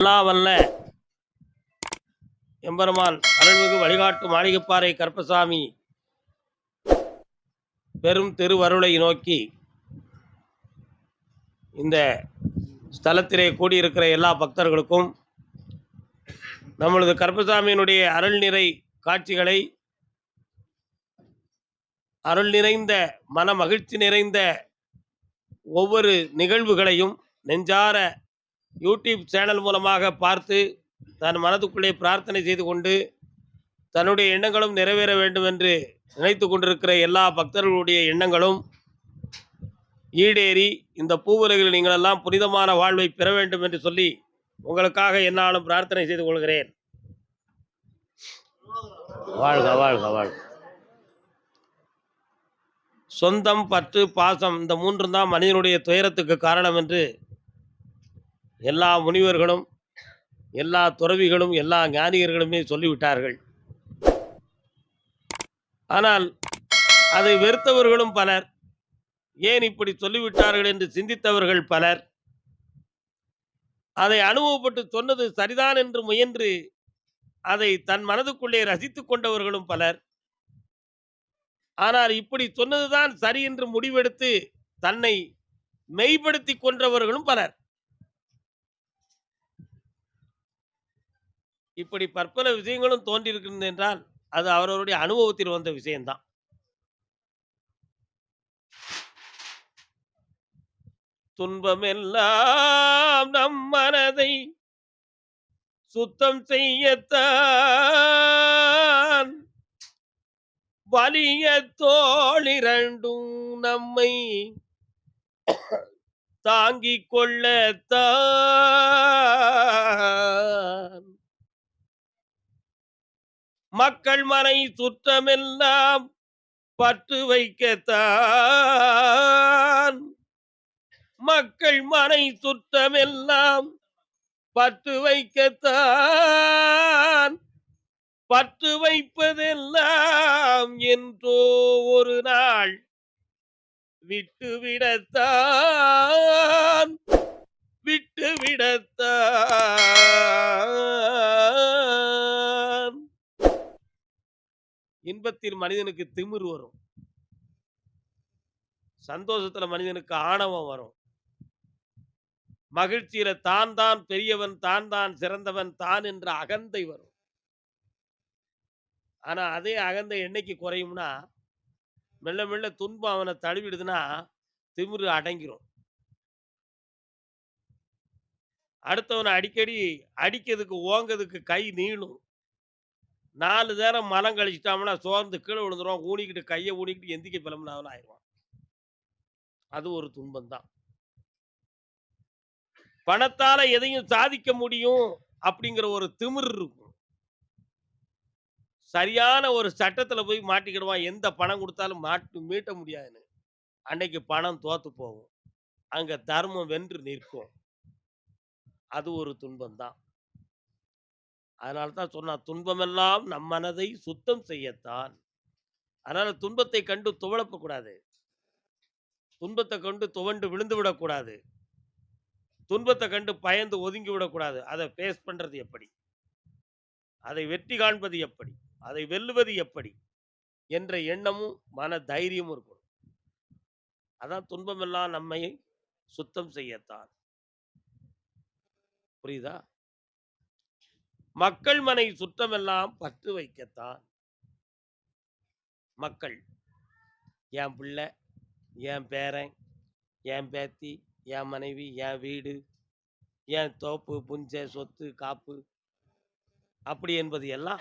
எல்லாம் வல்ல எம்பெருமான் அருள்மிகு வழிகாட்டு மாளிகைப்பாறை கருப்பசாமி பெரும் திருவருளை நோக்கி இந்த ஸ்தலத்திலே கூடியிருக்கிற எல்லா பக்தர்களுக்கும் நம்மளது கருப்பசாமியினுடைய அருள் நிறை காட்சிகளை அருள் நிறைந்த மன மகிழ்ச்சி நிறைந்த ஒவ்வொரு நிகழ்வுகளையும் நெஞ்சார யூடியூப் சேனல் மூலமாக பார்த்து தன் மனதுக்குள்ளே பிரார்த்தனை செய்து கொண்டு தன்னுடைய எண்ணங்களும் நிறைவேற வேண்டும் என்று நினைத்து கொண்டிருக்கிற எல்லா பக்தர்களுடைய எண்ணங்களும் ஈடேறி இந்த பூவுலகில் நீங்களெல்லாம் புனிதமான வாழ்வை பெற வேண்டும் என்று சொல்லி உங்களுக்காக என்னாலும் பிரார்த்தனை செய்து கொள்கிறேன். வாழ்க வாழ்க வாழ்க. சொந்தம் பற்று பாசம் இந்த மூன்றும் தான் மனிதனுடைய துயரத்துக்கு காரணம் என்று எல்லா முனிவர்களும் எல்லா துறவிகளும் எல்லா ஞானிகர்களுமே சொல்லிவிட்டார்கள். ஆனால் அதை வெறுத்தவர்களும் பலர் ஏன் இப்படி சொல்லிவிட்டார்கள் என்று சிந்தித்தவர்கள் பலர் அதை அனுபவப்பட்டு சொன்னது சரிதான் என்று முயன்று அதை தன் மனதுக்குள்ளே ரசித்து கொண்டவர்களும் பலர். ஆனால் இப்படி சொன்னதுதான் சரி என்று முடிவெடுத்து தன்னை மெய்ப்படுத்தி கொன்றவர்களும் பலர். இப்படி பற்பல விஷயங்களும் தோன்றியிருக்கிறது என்றால் அது அவரவருடைய அனுபவத்தில் வந்த விஷயம்தான் துன்பமெல்லாம் நம் மனதை சுத்தம் செய்யத்தான். வலிய தோளிரண்டும் நம்மை தாங்கிக் கொள்ளத்தான். மக்கள் மனை சுற்றமெல்லாம் பற்று வைக்கத்தான். மக்கள் மனை சுற்றமெல்லாம் பற்று வைக்கத்தான். பற்று வைப்பதெல்லாம் என்றோ ஒரு நாள் விட்டுவிடத்தான் விட்டுவிடத்தான் இன்பத்தில் மனிதனுக்கு திமிர் வரும். சந்தோஷத்துல மனிதனுக்கு ஆணவம் வரும். மகிழ்ச்சியில தான் தான் பெரியவன் தான் தான் சிறந்தவன் தான் என்ற அகந்தை வரும். ஆனா அதே அகந்தை என்னைக்கு குறையும்னா மெல்ல மெல்ல துன்பம் அவனை தழுவிடுதுன்னா திமிரு அடங்கிரும். அடுத்தவனை அடிக்கடி அடிக்கிறதுக்கு ஓங்கிறதுக்கு கை நீளும். நாலு நேரம் மலம் கழிச்சிட்டோம்னா சோர்ந்து கீழே விழுந்துருவான் ஊனிக்கிட்டு கையை ஊனிக்கிட்டு எந்திக்க பிளம்புனாவில் ஆயிடுவான். அது ஒரு துன்பம் தான் பணத்தால எதையும் சாதிக்க முடியும் அப்படிங்கிற ஒரு திமிர் இருக்கும். சரியான ஒரு சட்டத்துல போய் மாட்டிக்கிடுவான். எந்த பணம் கொடுத்தாலும் மாட்டு மீட்ட முடியாதுன்னு. அன்னைக்கு பணம் தோத்து போகும். அங்க தர்மம் வென்று நிற்கும். அது ஒரு துன்பம் தான் அதனால தான் சொன்னா துன்பமெல்லாம் நம் மனதை சுத்தம் செய்யத்தான். அதனால துன்பத்தை கண்டு துவளப்பக்கூடாது. துன்பத்தை கண்டு துவண்டு விழுந்து விடக்கூடாது. துன்பத்தை கண்டு பயந்து ஒதுங்கி விடக்கூடாது. அதை ஃபேஸ் பண்ணுறது எப்படி? அதை வெற்றி காண்பது எப்படி? அதை வெல்லுவது எப்படி? என்ற எண்ணமும் மன தைரியமும் இருக்கணும். அதான் துன்பமெல்லாம் நம்மை சுத்தம் செய்யத்தான். புரியுதா? மக்கள் மனை சுற்றமெல்லாம் பற்று வைக்கத்தான். மக்கள். என் பிள்ளை என் பேரன் என் பேத்தி என் மனைவி என் வீடு என் தோப்பு புஞ்சை சொத்து காப்பு. அப்படி என்பது எல்லாம்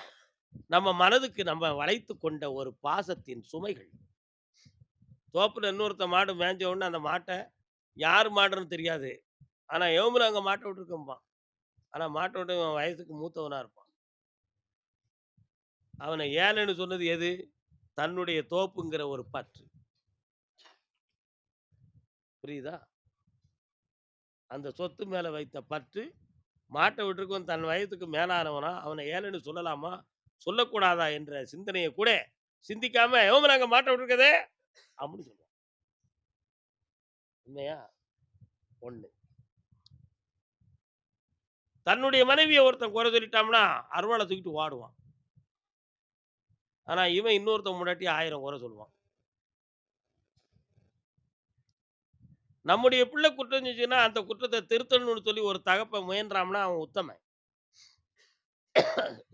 நம்ம மனதுக்கு நம்ம வளைத்து கொண்ட ஒரு பாசத்தின் சுமைகள். தோப்புல இன்னொருத்த மாடு மேஞ்ச உடனே அந்த மாட்டை யார் மாடுன்னு தெரியாது. ஆனா எவமுல அங்க மாட்டை விட்டுருக்கம்பான். ஆனா மாட்டை இவன் வயசுக்கு மூத்தவனா இருப்பான். அவனை ஏழைன்னு சொன்னது எது? தன்னுடைய தோப்புங்கிற ஒரு பற்று. புரியுதா? அந்த சொத்து மேல வைத்த பற்று மாட்டை விட்டுருக்கும் தன் வயதுக்கு மேலானவனா அவனை ஏழைன்னு சொல்லலாமா? சொல்லக்கூடாதா என்ற சிந்தனையை கூட சிந்திக்காம எவன் நாங்க மாட்டை விட்டுருக்கதே! அப்படின்னு சொல்லுவான் உண்மையா? ஒண்ணு. தன்னுடைய மனைவியை ஒருத்தன் குறை சொல்லிட்டான்னா, அருவாளை தூக்கிட்டு வாடுவான் ஆனா, இவன் இன்னொருத்தன் பொண்டாட்டிய 1000 குறை சொல்லுவான். நம்முடைய பிள்ளை குற்றம் செஞ்சுன்னா அந்த குற்றத்தை திருத்தணும்னு சொல்லி ஒரு தகப்பை முயன்றாம்னா அவன் உத்தமன்.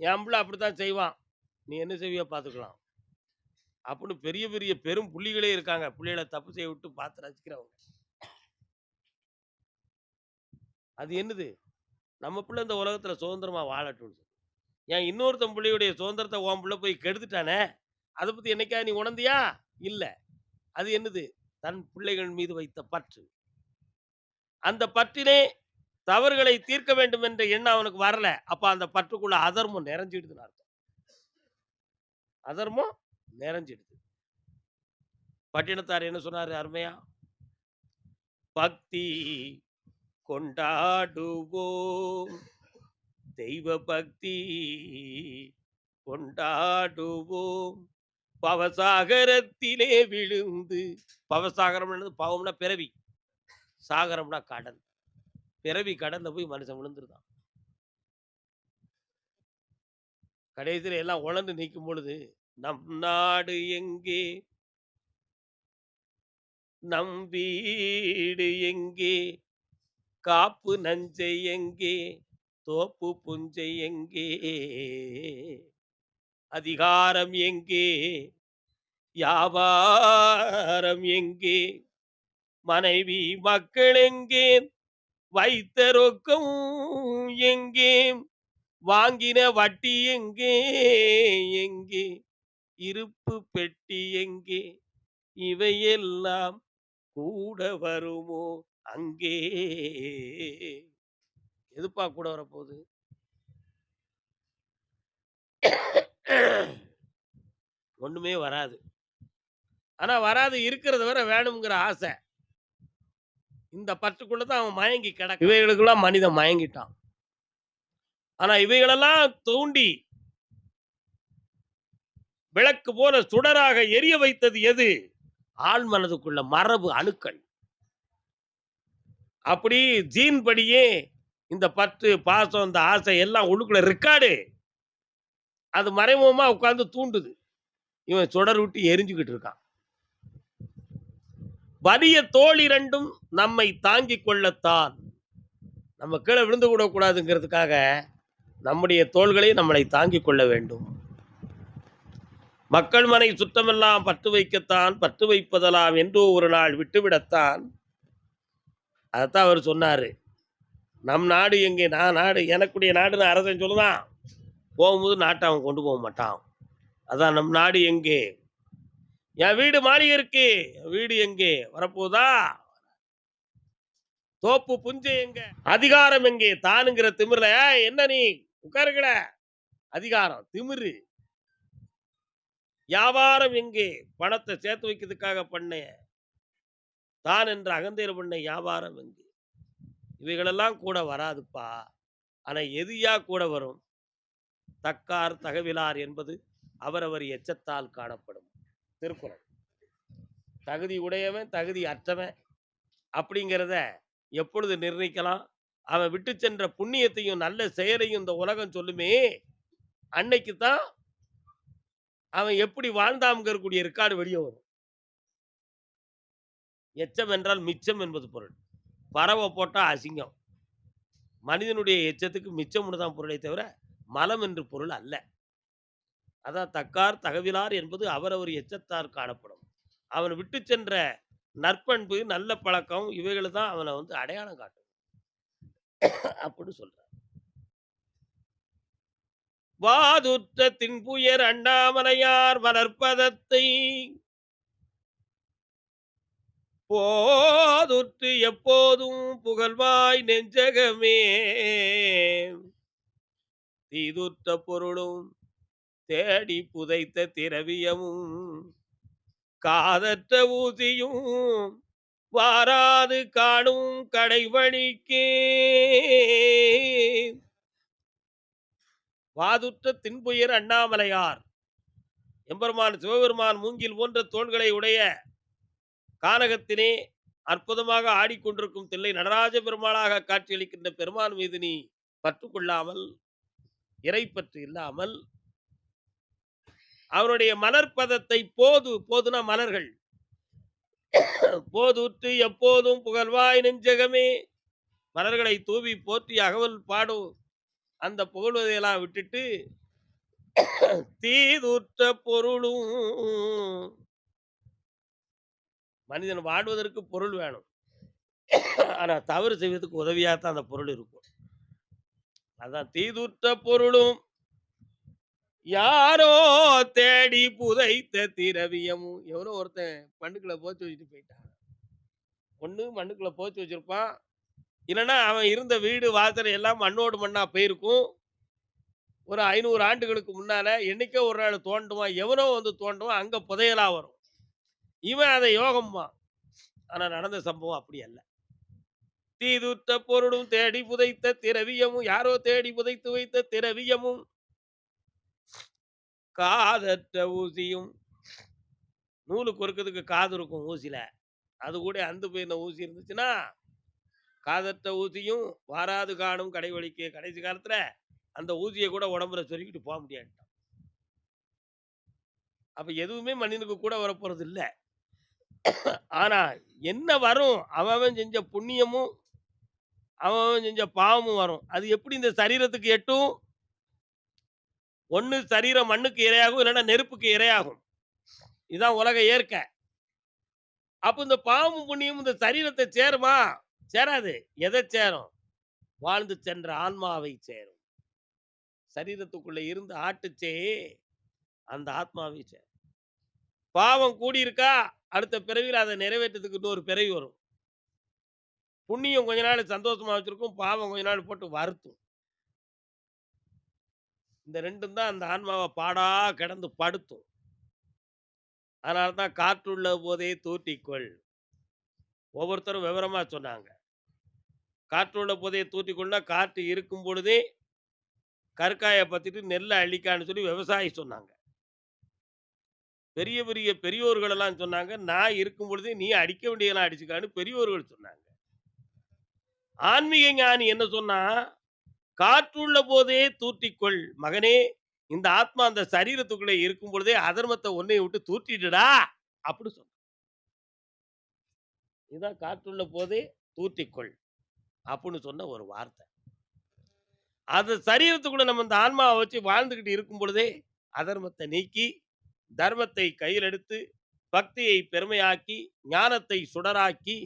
என் பிள்ளை அப்படித்தான் செய்வான். நீ என்ன செய்வியோ பார்த்துக்கலாம். அப்படின்னு பெரிய பெரிய பெரும் புள்ளிகளே இருக்காங்க. பிள்ளைகளை தப்பு செய்ய விட்டு பார்த்து ரசிக்கிறவங்க. அது என்னது? நம்ம பிள்ளை இந்த உலகத்துல சுதந்திரமா வாழட்டும்னு. ஏன் இன்னொருத்தன் பிள்ளையுடைய சுதந்திரத்தை உன் பிள்ளை போய் கெடுத்துட்டானே! அதை பத்தி என்னைக்கா நீ உணர்ந்தியா? இல்ல. அது என்னது? தன் பிள்ளைகள் மீது வைத்த பற்று. அந்த பற்றினே தவறுகளை தீர்க்க வேண்டும் என்ற எண்ணம் அவனுக்கு வரல. அப்ப அந்த பற்றுக்குள்ள அதர்மம் நிறைஞ்சிடுதுன்னு அர்த்தம். அதர்மம் நிறைஞ்சிடுது. பட்டினத்தார் என்ன சொன்னாரு அருமையா? பக்தி கொண்டாடுவோம். தெய்வ பக்தி கொண்டாடுவோம். பவசாகரத்திலே விழுந்து பவசாகரம் என்னது? பவம்னா பிறவி. சாகரம்னா கடல். பிறவி கடல்ல போய் மனுஷன் விழுந்துருதான். கடைசியில எல்லாம் உழந்து நிற்கும் பொழுது, நம் நாடு எங்கே? நம் வீடு எங்கே? காப்பு நஞ்சை எங்கே? தோப்பு புஞ்சை எங்கே? அதிகாரம் எங்கே? வியாபாரம் எங்கே? மனைவி மக்கள் எங்கே? வைத்த ரொக்கம் எங்கே? வாங்கின வட்டி எங்கே? எங்கே? இருப்பு பெட்டி எங்கே? இவையெல்லாம் கூட வருமோ அங்கே? எதுப்பா கூட வரப்போகுது? ஒண்ணுமே வராது. ஆனா வராது இருக்கிறத வர வேணுங்கிற ஆசை. இந்த பற்றுக்குள்ள தான் அவன் மயங்கி கிடக்கு இவைகளுக்கெல்லாம் மனிதன் மயங்கிட்டான். ஆனா இவைகளெல்லாம் தூண்டி விளக்கு போல சுடராக எரிய வைத்தது எது? ஆழ் மனதுக்குள்ள மரபு அணுக்கள். அப்படி ஜீன் படியே இந்த பத்து பாசம், இந்த ஆசை எல்லாம் உள்ளுக்குள்ள ரெக்கார்டு. அது மறைமுகமா உட்கார்ந்து தூண்டுது. இவன் சுடர் விட்டு எரிஞ்சுகிட்டு இருக்கான். வலிய தோள் இரண்டும் நம்மை தாங்கிக் கொள்ளத்தான். நம்ம கீழே விழுந்து விடக்கூடாதுங்கிறதுக்காக, நம்முடைய தோள்களையும் நம்மளை தாங்கிக் கொள்ள வேண்டும். மக்கள் மனை சுத்தமெல்லாம் பற்று வைக்கத்தான், பற்று வைப்பதெல்லாம் என்றோ ஒரு நாள் விட்டுவிடத்தான். அதத்தான் அவர் சொன்னாரு. நம் நாடு எங்கே? நான் நாடு எனக்குடைய நாடுன்னு அரசன் சொல்லுதான் போகும்போது நாட்டை அவன் கொண்டு போக மாட்டான். அதான் நம் நாடு எங்கே? என் வீடு மாளிகை இருக்கு. வீடு எங்கே? வரப்போதா? தோப்பு புஞ்சை எங்க? அதிகாரம் எங்கே? தானுங்கிற திமிர்ல, என்ன நீ? உட்காருங்கட. அதிகாரம், திமிரு. வியாபாரம் எங்கே? பணத்தை சேர்த்து வைக்கிறதுக்காக பண்ணேன் தான் என்ற அகந்தையில பண்ண வியாபாரம் எங்கு இவைகளெல்லாம் கூட வராதுப்பா. ஆனால் எதியா கூட வரும்? தக்கார் தகவிலார் என்பது அவரவர் எச்சத்தால் காணப்படும். திருக்குறள். தகுதி உடையவன், தகுதி அற்றவன் அப்படிங்கிறத எப்பொழுது நிர்ணயிக்கலாம்? அவன் விட்டு சென்ற புண்ணியத்தையும், நல்ல செயலையும் இந்த உலகம் சொல்லுமே, அன்னைக்கு தான் அவன் எப்படி வாழ்ந்தான்ங்கக்கூடிய ரெக்கார்டு வெளியே வரும். எச்சம் என்றால் மிச்சம் என்பது பொருள். பறவை போட்டால் அசிங்கம். மனிதனுடைய எச்சத்துக்கு மிச்சம்னு தான் பொருளை தவிர, மலம் என்று பொருள் அல்ல. அதான் தக்கார் தகவிலார் என்பது அவரவர் எச்சத்தார் காணப்படும். அவன் விட்டு சென்ற நற்பண்பு, நல்ல பழக்கம் இவைகளை தான் அவனை வந்து அடையாளம் காட்டும். அப்படின்னு சொல்றான் வாதுற்ற தின்புயர் அண்ணாமலையார் வளர்ப்பதத்தை போதுற்று எப்போதும் புகழ்வாய் நெஞ்சகமே. தீதுற்ற பொருளும் தேடி புதைத்த திரவியமும் காதற்ற ஊசியும் வாராது காணும் கடைவழிக்கே. வாதுற்ற தின்புயர் அண்ணாமலையார் எம்பெருமான் சிவபெருமான் மூங்கில் போன்ற தோள்களை உடைய கானகத்தினே அற்புதமாக ஆடிக்கொண்டிருக்கும் தில்லை நடராஜ பெருமாளாக காட்சியளிக்கின்ற பெருமான் மீது நீ பற்று கொள்ளாமல் இறைப்பற்று இல்லாமல் அவருடைய மலர்பதத்தை போது போதுனா மலர்கள். போதுற்று எப்போதும் புகழ்வாய் நெஞ்சகமே. மலர்களை தூவி போற்றி அகவல் பாடும் அந்த புகழ்வதையெல்லாம் விட்டுட்டு தீதூற்ற பொருளும் மனிதன் வாழ்வதற்கு பொருள் வேணும். ஆனா தவறு செய்வதற்கு உதவியாகத்தான் அந்த பொருள் இருக்கும். அதான் தீதுற்ற பொருளும் யாரோ தேடி புதைத்த திரவியமும் எவனோ ஒருத்தன் மண்ணுக்குள்ள போச்சு வச்சுட்டு போயிட்டான். ஒன்று மண்ணுக்குள்ள போச்சு வச்சிருப்பான். இல்லைன்னா அவன் இருந்த வீடு வாசல் எல்லாம் மண்ணோடு மண்ணா போயிருக்கும். ஒரு ஐநூறு ஆண்டுகளுக்கு முன்னால என்னைக்கோ ஒரு நாள் தோண்டுவான் எவனோ வந்து தோண்டுவான் அங்க புதையலா வரும். இவன் அதை யோகம்மா ஆனா நடந்த சம்பவம் அப்படி அல்ல. தீதுத்த பொருளும் தேடி புதைத்த திரவியமும் யாரோ தேடி புதைத்து வைத்த திரவியமும் காதற்ற ஊசியும். நூலு கொறுக்கிறதுக்கு காது இருக்கும் ஊசியில. அது கூட அந்து போயிருந்த ஊசி இருந்துச்சுன்னா காதற்ற ஊசியும் வாராது காணும் கடைவழிக்கு கடைசி காலத்துல அந்த ஊசியை கூட உடம்புல சொல்லிக்கிட்டு போக முடியாது அப்ப எதுவுமே மனிதனுக்கு கூட வரப்போறது இல்லை. ஆனா என்ன வரும்? அவன் அவன் செஞ்ச புண்ணியமும் அவன் அவன் செஞ்ச பாவமும் வரும். அது எப்படி இந்த சரீரத்துக்கு எட்டும்? ஒண்ணு சரீரம் மண்ணுக்கு இரையாகும் இல்லைன்னா நெருப்புக்கு இரையாகும். இதுதான் உலக ஏற்க அப்ப இந்த பாவமும் புண்ணியமும் இந்த சரீரத்தை சேருமா? சேராது. எதை சேரும்? வாழ்ந்து சென்ற ஆன்மாவை சேரும். சரீரத்துக்குள்ள இருந்து ஆட்டுச்சே அந்த ஆத்மாவை சேரும். பாவம் கூடியிருக்கா? அடுத்த பிறவியில் அதை நிறைவேற்றத்துக்கு ஒரு பிறவி வரும். புண்ணியம் கொஞ்ச நாள் சந்தோஷமா வச்சிருக்கும் பாவம் கொஞ்ச நாள் போட்டு வருத்தும். இந்த ரெண்டும் தான் அந்த ஆன்மாவை பாடா கிடந்து படுத்தும். அதனால தான் காற்றுள்ள போதே தூட்டிக்கொள் ஒவ்வொருத்தரும் விவரமா சொன்னாங்க. காற்றுள்ள போதே தூற்றிக்கொள்ளா காற்று இருக்கும் பொழுதே கற்காயை பற்றிட்டு நெல்லை அழிக்கான்னு சொல்லி விவசாயி சொன்னாங்க. பெரிய பெரிய பெரியோர்கள் எல்லாம் சொன்னாங்க நான் இருக்கும் பொழுது நீ அடிக்க வேண்டியதெல்லாம் அடிச்சுக்கான்னு பெரியோர்கள் சொன்னாங்க. ஆன்மீக ஞானி என்ன சொன்னா காற்றுள்ள போதே தூற்றிக்கொள் மகனே இந்த ஆத்மா அந்த சரீரத்துக்குள்ளே இருக்கும் பொழுதே அதர்மத்தை ஒன்னை விட்டு தூற்றிடுடா அப்படி சொன்ன இதுதான் காற்றுள்ள போதே தூற்றிக்கொள் அப்படின்னு சொன்ன ஒரு வார்த்தை. அது சரீரத்துக்குள்ள நம்ம இந்த ஆன்மாவை வச்சு வாழ்ந்துகிட்டு இருக்கும் பொழுதே அதர்மத்தை நீக்கி தர்மத்தை கையில் எடுத்து பக்தியை பெருமையாக்கி ஞானத்தை சுடராக்கி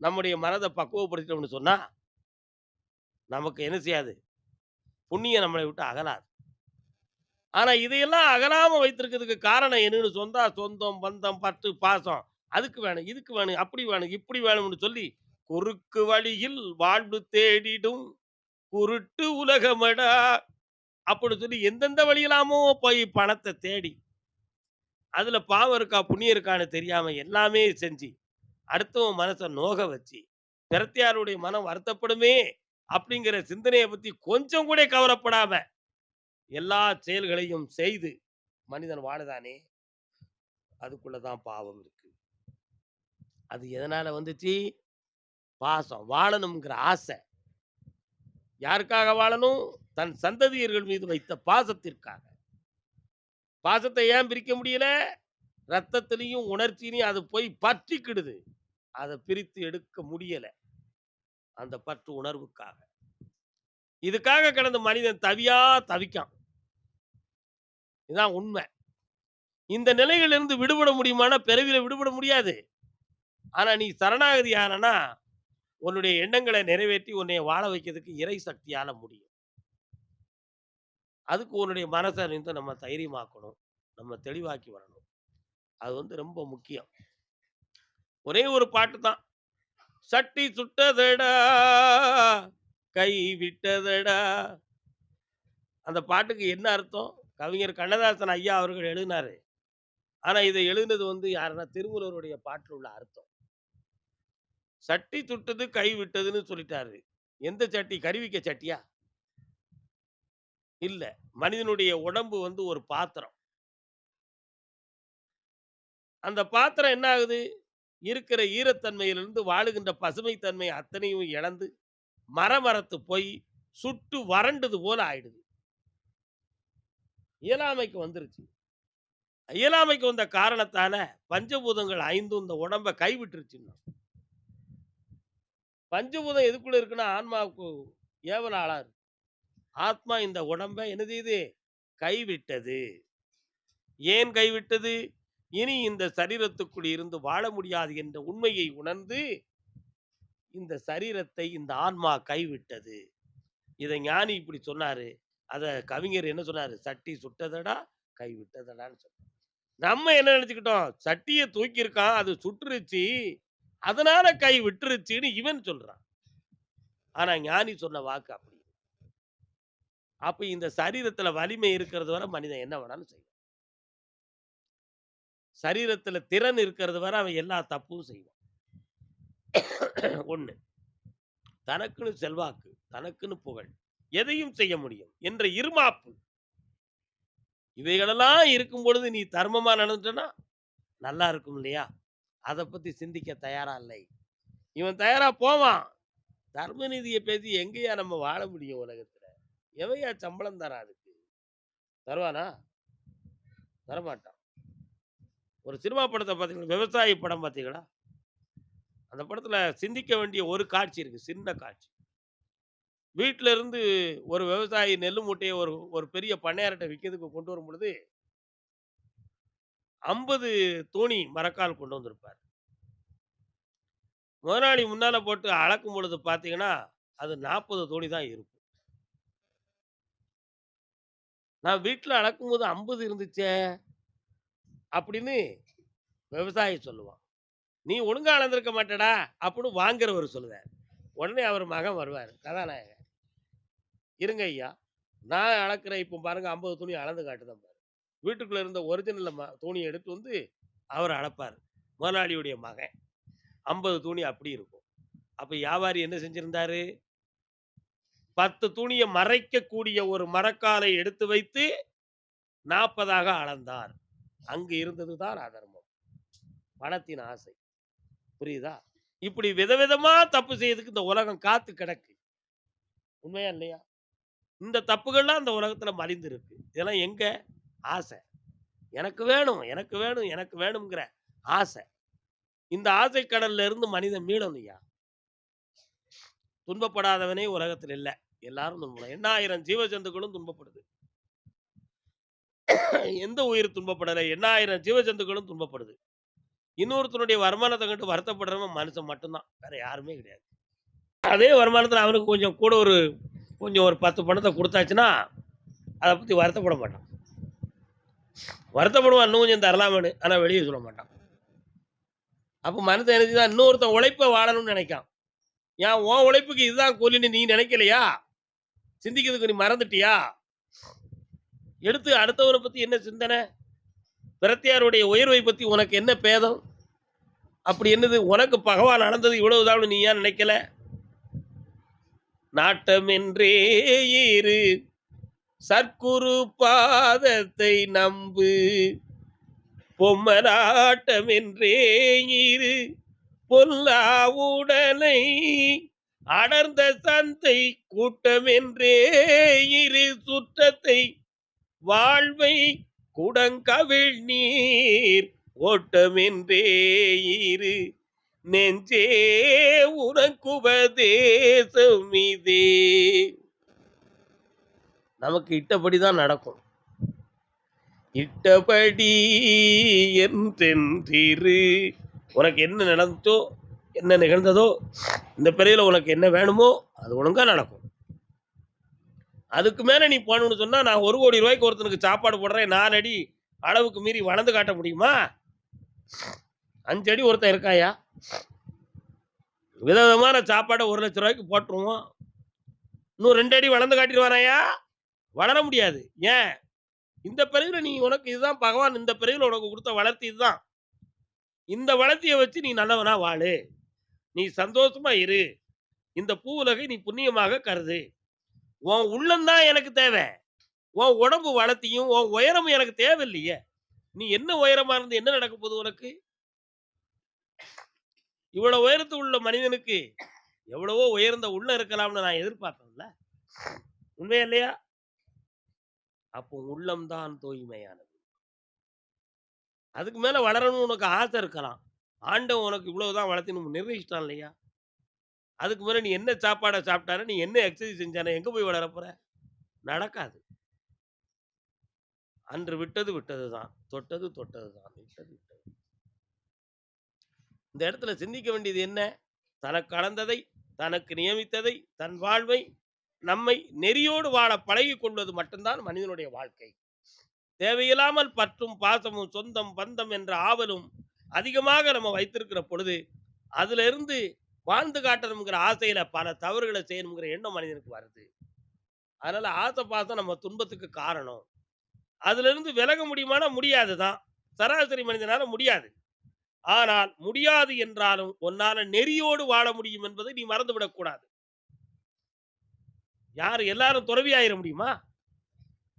நம்முடைய மனதை பக்குவப்படுத்திட்டோம்னு சொன்னா நமக்கு என்ன செய்யாது? புண்ணியம் நம்மளை விட்டு அகலாது. ஆனா இதையெல்லாம் அகலாம வைத்திருக்கிறதுக்கு காரணம் என்னன்னு சொந்தா சொந்தம் பந்தம் பற்று பாசம். அதுக்கு வேணும் இதுக்கு வேணும் அப்படி வேணும் இப்படி வேணும்னு சொல்லி குறுக்கு வழியில் வாழ்வு தேடிடும். குருட்டு உலகமடா அப்படி சொல்லி எந்தெந்த வழியிலாமோ போய் பணத்தை தேடி அதுல பாவம் இருக்கா புண்ணியம் இருக்கான்னு தெரியாம எல்லாமே செஞ்சு அடுத்தவன் மனசை நோக வச்சு பிரத்தியாருடைய மனம் வருத்தப்படுமே அப்படிங்கிற சிந்தனையை பத்தி கொஞ்சம் கூட கவலைப்படாம எல்லா செயல்களையும் செய்து மனிதன் வாழுதானே? அதுக்குள்ளதான் பாவம் இருக்கு. அது எதனால வந்துச்சு? பாசம் வாழணுங்கிற ஆசை. யாருக்காக வாழணும்? தன் சந்ததியர்கள் மீது வைத்த பாசத்திற்காக. பாசத்தை ஏன் பிரிக்க முடியல? ரத்தத்திலையும் உணர்ச்சியிலையும் அது போய் பற்றிக்கிடுது. அதை பிரித்து எடுக்க முடியல. அந்த பற்று உணர்வுக்காக. இதுக்காக கிடந்த மனிதன் தவியா தவிக்கான். இதுதான் உண்மை. இந்த நிலையிலிருந்து விடுபட முடியுமானா பிறவியில விடுபட முடியாது. ஆனா நீ சரணாகதி ஆனா உன்னுடைய எண்ணங்களை நிறைவேற்றி உன்னை வாழ வைக்கிறதுக்கு இறை சக்தியால முடியும். அதுக்கு உன்னுடைய மனசை வந்து நம்ம தைரியமாக்கணும். நம்ம தெளிவாக்கி வரணும். அது வந்து ரொம்ப முக்கியம். ஒரே ஒரு பாட்டு தான். சட்டி சுட்டதடா கை விட்டதடா. அந்த பாட்டுக்கு என்ன அர்த்தம்? கவிஞர் கண்ணதாசன் ஐயா அவர்கள் எழுதினாரு. ஆனா இதை எழுதினது வந்து யாருன்னா திருமூலருடைய பாட்டில் உள்ள அர்த்தம். சட்டி சுட்டது கை விட்டதுன்னு சொல்லிட்டாரு. எந்த சட்டி? கருவிக்க சட்டியா? இல்ல. மனிதனுடைய உடம்பு வந்து ஒரு பாத்திரம். அந்த பாத்திரம் என்ன ஆகுது? இருக்கிற ஈரத்தன்மையிலிருந்து வாழுகின்ற பசுமை தன்மை அத்தனையும் இழந்து மரமரத்து போய் சுட்டு வறண்டது போல ஆயிடுது. இயலாமைக்கு வந்துருச்சு. இயலாமைக்கு வந்த காரணத்தால பஞ்சபூதங்கள் ஐந்தும் இந்த உடம்ப கைவிட்டுருச்சுன்னா. பஞ்சபூதம் எதுக்குள்ள இருக்குன்னா ஆன்மாவுக்கு ஏவல் ஆளா இருக்கு. ஆத்மா இந்த உடம்ப என்னது இது கைவிட்டது. ஏன் கைவிட்டது? இனி இந்த சரீரத்துக்குள் இருந்து வாழ முடியாது என்ற உண்மையை உணர்ந்து இந்த சரீரத்தை இந்த ஆன்மா கைவிட்டது. இதை ஞானி இப்படி சொன்னாரு. அத கவிஞர் என்ன சொன்னாரு? சட்டி சுட்டதடா கைவிட்டதடான்னு சொன்னார். நம்ம என்ன நினைச்சுக்கிட்டோம்? சட்டியை தூக்கியிருக்கான் அது சுட்டுருச்சு. அதனால கை விட்டுருச்சுன்னு இவன் சொல்றான். ஆனா ஞானி சொன்ன வாக்கு அப்படி அப்ப இந்த சரீரத்துல வலிமை இருக்கிறது வரை மனிதன் என்ன வேணாலும் செய்வான். சரீரத்துல திறன் இருக்கிறது வரை அவன் எல்லா தப்பும் செய்வான். ஒண்ணு தனக்குன்னு செல்வாக்கு தனக்குன்னு புகழ் எதையும் செய்ய முடியும் என்ற இருமாப்பு. இவைகளெல்லாம் இருக்கும் பொழுது நீ தர்மமா நடந்துட்டனா நல்லா இருக்கும் இல்லையா? அதை பத்தி சிந்திக்க தயாரா இல்லை. இவன் தயாரா போவான். தர்ம நீதியை பேசி எங்கேயா நம்ம வாழ முடியும் உலகத்துல. எவையா சம்பளம் தரா அதுக்கு? தருவானா? தரமாட்டான். ஒரு சினிமா படத்தை பார்த்தீங்களா விவசாயி படம் பார்த்தீங்களா அந்த படத்துல சிந்திக்க வேண்டிய ஒரு காட்சி இருக்கு சின்ன காட்சி. வீட்டில் இருந்து ஒரு விவசாயி நெல் மூட்டையை ஒரு ஒரு பெரிய பண்ணையார்ட்ட விற்கிறதுக்கு கொண்டு வரும் பொழுது ஐம்பது தோணி மரக்கால் கொண்டு வந்திருப்பார். முதலாளி முன்னால போட்டு அளக்கும் பொழுது பார்த்தீங்கன்னா அது நாற்பது தோணி தான் இருக்கும். நான் வீட்டில் அளக்கும் போது ஐம்பது இருந்துச்சே அப்படின்னு விவசாயி சொல்லுவான். நீ ஒழுங்கா அளந்திருக்க மாட்டடா அப்படின்னு வாங்குறவர் சொல்லுவார். உடனே அவர் மகன் வருவார் கதாநாயகன் இருங்க ஐயா நான் அளக்குறேன் இப்போ பாருங்க ஐம்பது துணி அளந்து காட்டுதான் பாரு. வீட்டுக்குள்ள இருந்த ஒரிஜினல் துணியை எடுத்து வந்து அவர் அளப்பார் முதலாளியுடைய மகன். ஐம்பது துணி அப்படி இருக்கும். அப்ப வியாபாரி என்ன செஞ்சிருந்தாரு? பத்து துணியை மறைக்கக்கூடிய ஒரு மரக்காலை எடுத்து வைத்து நாற்பதாக அளந்தார். அங்கு இருந்ததுதான் அதர்மம். பணத்தின் ஆசை. புரியுதா? இப்படி விதவிதமா தப்பு செய்யறதுக்கு இந்த உலகம் காத்து கிடக்கு. உண்மையா இல்லையா? இந்த தப்புகள்லாம் அந்த உலகத்துல மலிந்து இருக்கு இதெல்லாம் எங்க? ஆசை. எனக்கு வேணும் எனக்கு வேணும் எனக்கு வேணுங்கிற ஆசை. இந்த ஆசை கடல்ல இருந்து மனிதன் மீளணும்யா துன்பப்படாதவனே உலகத்தில் இல்லை. எல்லாரும் துன்பப்படும் எண்ணாயிரம் ஜீவஜந்துக்களும் துன்பப்படுது. எந்த உயிர் துன்பப்படலை? எண்ணாயிரம் ஜீவஜந்துக்களும் துன்பப்படுது. இன்னொருத்தனுடைய வருமானத்தை கண்டு வருத்தப்படுறவன் மனுஷன் மட்டும்தான். வேற யாருமே கிடையாது. அதே வருமானத்தில் அவனுக்கு கொஞ்சம் கூட ஒரு கொஞ்சம் ஒரு பத்து பணத்தை கொடுத்தாச்சுன்னா அதை பற்றி வருத்தப்பட மாட்டான். வருத்தப்படுவான் இன்னும் கொஞ்சம் தரலாமனு ஆனால் வெளியே சொல்ல மாட்டான். அப்போ மனத்தை நினைச்சு தான் இன்னொருத்தன் உழைப்பை வாழணும்னு நினைக்கான். ஏன் உன் உழைப்புக்கு இதுதான் கூலின்னு நீ நினைக்கலையா? சிந்திக்கிறதுக்கு நீ மறந்துட்டியா? எடுத்து அடுத்தவனை பற்றி என்ன சிந்தனை? பிரத்தியாருடைய உயர்வை பற்றி உனக்கு என்ன பேதம்? அப்படி என்னது? உனக்கு பகவான் நடந்தது இவ்வளவுதான் நீ ஏன் நினைக்கல? நாட்டமென்றே இரு. சர்க்குரு பாதத்தை நம்பு. பொம்மனாட்டம் நாட்டமென்றே இரு. பொல்லா உடலை அடர்ந்த சந்தை கூட்டமென்றே இரு சுற்றத்தை வாழ்வை குடங்கவிழ் நீர் ஓட்டமென்றே இரு நெஞ்சே உனக்குபதேசம் இதே நமக்கு இட்டபடிதான் நடக்கும். இட்டபடி என்றென்றிரு உனக்கு என்ன நடந்தோ என்ன நிகழ்ந்ததோ இந்த பிறையில் உனக்கு என்ன வேணுமோ அது ஒழுங்காக நடக்கும். அதுக்கு மேலே நீ போகணும்னு சொன்னால் நான் ஒரு கோடி ரூபாய்க்கு ஒருத்தனுக்கு சாப்பாடு போடுறேன் நாலு அடி அளவுக்கு மீறி வளர்ந்து காட்ட முடியுமா? அஞ்சு அடி ஒருத்தன் இருக்காயா? விதவிதமான சாப்பாடை ஒரு லட்ச ரூபாய்க்கு போட்டுருவோம். இன்னும் ரெண்டு அடி வளர்ந்து காட்டிடுவானாயா வளர முடியாது. ஏன்? இந்த பிறகுல நீ உனக்கு இதுதான் பகவான் இந்த பிறகுல உனக்கு கொடுத்த வளர்த்தி இதுதான். இந்த வளத்தையை வச்சு நீ நல்லவனா வாழு. நீ சந்தோஷமா இரு. இந்த பூ உலகை நீ புண்ணியமாக கருது. உன் உள்ளம்தான் எனக்கு தேவை. உன் உடம்பு வளர்த்தியும் உன் உயரமும் எனக்கு தேவையில்லையே. நீ என்ன உயரமா இருந்து என்ன நடக்க போகுது உனக்கு? இவ்வளவு உயரத்து உள்ள மனிதனுக்கு எவ்வளவோ உயர்ந்த உள்ள இருக்கலாம்னு நான் எதிர்பார்த்தேன்ல உண்மையா இல்லையா? அப்போ உள்ளம்தான் தூய்மையானது. அதுக்கு மேலே வளரணும்னு உனக்கு ஆசை இருக்கலாம். ஆண்டவன் உனக்கு இவ்வளவுதான் வளர்த்தணும் நிர்ணயிச்சிட்டான் இல்லையா? அதுக்கு மேலே நீ என்ன சாப்பாடை சாப்பிட்டான நீ என்ன எக்ஸசைஸ் செஞ்சானே, எங்கே போய் வளரப்போற நடக்காது. அன்று விட்டது விட்டது தான். தொட்டது தொட்டது தான். விட்டது விட்டது. இந்த இடத்துல சிந்திக்க வேண்டியது என்ன? தனக்கு அளந்ததை, தனக்கு நியமித்ததை, தன் வாழ்வை நம்மை நெறியோடு வாழ பழகி கொள்வது மட்டும்தான் மனிதனுடைய வாழ்க்கை. தேவையில்லாமல் பற்றும், பாசமும், சொந்தம், பந்தம் என்ற ஆவலும் அதிகமாக நம்ம வைத்திருக்கிற பொழுது, அதிலிருந்து வாழ்ந்து காட்டணுங்கிற ஆசையில பல தவறுகளை செய்யணுங்கிற எண்ணம் மனிதனுக்கு வருது. அதனால ஆசை, பாசம் நம்ம துன்பத்துக்கு காரணம். அதிலிருந்து விலக முடியுமானா முடியாது தான். சராசரி மனிதனால முடியாது. ஆனால் முடியாது என்றாலும் உன்னால நெறியோடு வாழ முடியும் என்பதை நீ மறந்துவிடக்கூடாது யார் எல்லாரும் துறவி ஆயிட முடியுமா?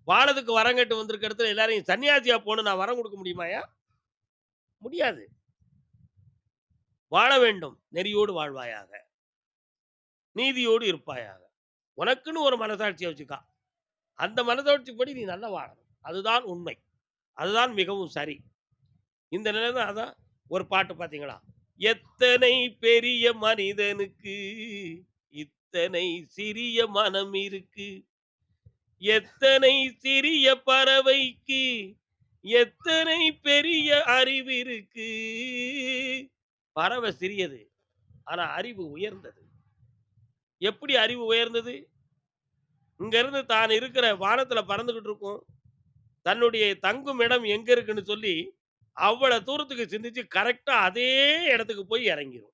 வாழதுக்கு வரங்கட்டு வந்திருக்க இடத்துல எல்லாரையும் சன்னியாசியா போகணும் நான் வரம் கொடுக்க முடியுமாயா? முடியாது. வாழ வேண்டும். நெறியோடு வாழ்வாயாக. நீதியோடு இருப்பாயாக. உனக்குன்னு ஒரு மனசாட்சியை வச்சுக்கா. அந்த மனசாட்சிப்படி நீ நல்லா வாழணும். அதுதான் உண்மை. அதுதான் மிகவும் சரி. இந்த நிலையில தான் அதான் ஒரு பாட்டு பார்த்தீங்களா? எத்தனை பெரிய மனிதனுக்கு இத்தனை சிறிய மனம் இருக்கு. எத்தனை சிறிய பறவைக்கு எத்தனை பெரிய அறிவு இருக்கு. பறவை சிறியது. ஆனா அறிவு உயர்ந்தது. எப்படி அறிவு உயர்ந்தது? இங்க இருந்து தான் இருக்கிற வானத்துல பறந்துகிட்டு இருக்கும். தன்னுடைய தங்கும் இடம் எங்க இருக்குன்னு சொல்லி, அவ்வளவு தூரத்துக்கு சிந்திச்சு கரெக்டா அதே இடத்துக்கு போய் இறங்கிரும்.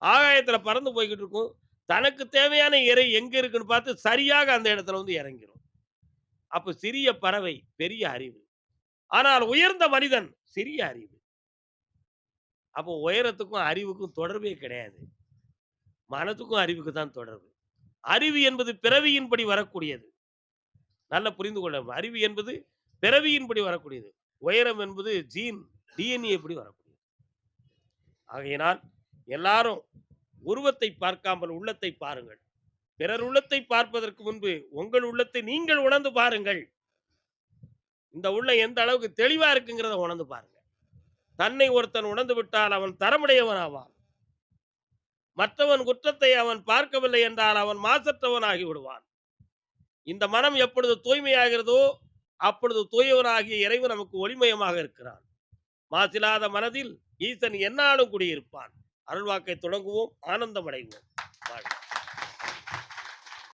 ஆகாயத்துல பறந்து போய்கிட்டு இருக்கும். தனக்கு தேவையான இரை எங்க இருக்குன்னு பார்த்து சரியாக அந்த இடத்துல வந்து இறங்கிரும். அப்ப சிறிய பறவை பெரிய அறிவு. ஆனால் உயர்ந்த மனிதன் சிறிய அறிவு. அப்போ உயரத்துக்கும் அறிவுக்கும் தொடர்பே கிடையாது. மனதுக்கும் அறிவுக்கு தான் தொடர்பு. அறிவு என்பது பிறவியின்படி வரக்கூடியது. நல்லா புரிந்து கொள்ள அறிவு என்பது பிறவியின்படி வரக்கூடியது. உயரம் என்பது ஜீன் டிஎன்ஏ படி வரக்கூடியது. ஆகையினால் எல்லாரும் உருவத்தை பார்க்காமல் உள்ளத்தை பாருங்கள். பிறர் உள்ளத்தை பார்ப்பதற்கு முன்பு உங்கள் உள்ளத்தை நீங்கள் உணர்ந்து பாருங்கள். இந்த உள்ள எந்த அளவுக்கு தெளிவா இருக்குங்கிறத உணர்ந்து பாருங்க. தன்னை ஒருத்தன் உணர்ந்து விட்டால் அவன் தரமுடையவன் ஆவான். மற்றவன் குற்றத்தை அவன் பார்க்கவில்லை என்றால் அவன் மாசற்றவன் ஆகி விடுவான். இந்த மனம் எப்பொழுது தூய்மையாகிறதோ, அப்பொழுது தூயவனாகிய இறைவன் நமக்கு ஒளிமயமாக இருக்கிறான். மாசில்லாத மனதில் ஈசன் என்னாலும் குடியிருப்பான். அருள்வாக்கை தொடங்குவோம். ஆனந்தம் அடைவோம். வாழ்க.